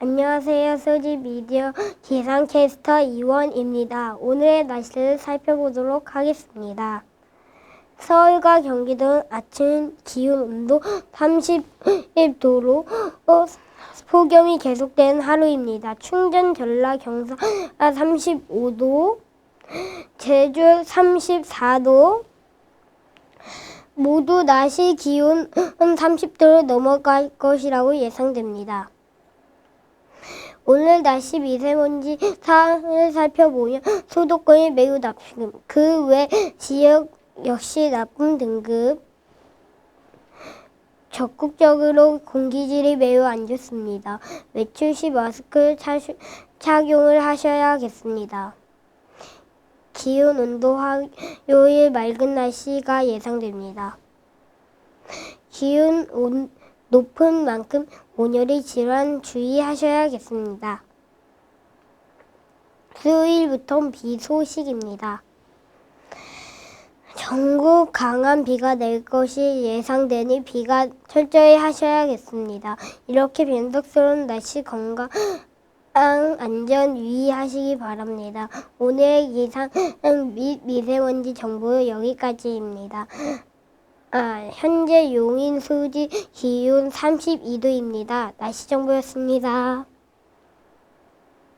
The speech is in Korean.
안녕하세요. 소지 미디어 기상캐스터 이원입니다. 오늘의 날씨를 살펴보도록 하겠습니다. 서울과 경기도는 아침 기온 온도 30도로 어, 폭염이 계속되는 하루입니다. 충전, 전라, 경상 35도, 제주 34도, 모두 낮이 기온 30도를 넘어갈 것이라고 예상됩니다. 오늘 날씨 미세먼지 상을 살펴보면 수도권이 매우 나쁨, 그 외 지역 역시 나쁨 등급. 적극적으로 공기질이 매우 안 좋습니다. 외출 시 마스크 차슈- 착용을 하셔야겠습니다. 기온 온도 화요일 맑은 날씨가 예상됩니다. 기온 온, 높은 만큼 온열이 질환 주의하셔야겠습니다. 수요일부터 비 소식입니다. 전국 강한 비가 낼 것이 예상되니 비가 철저히 하셔야겠습니다. 이렇게 변덕스러운 날씨 건강 안전 유의하시기 바랍니다. 오늘의 기상 및 미세먼지 정보 여기까지입니다. 아, 현재 용인 수지 기온 32도입니다. 날씨 정보였습니다.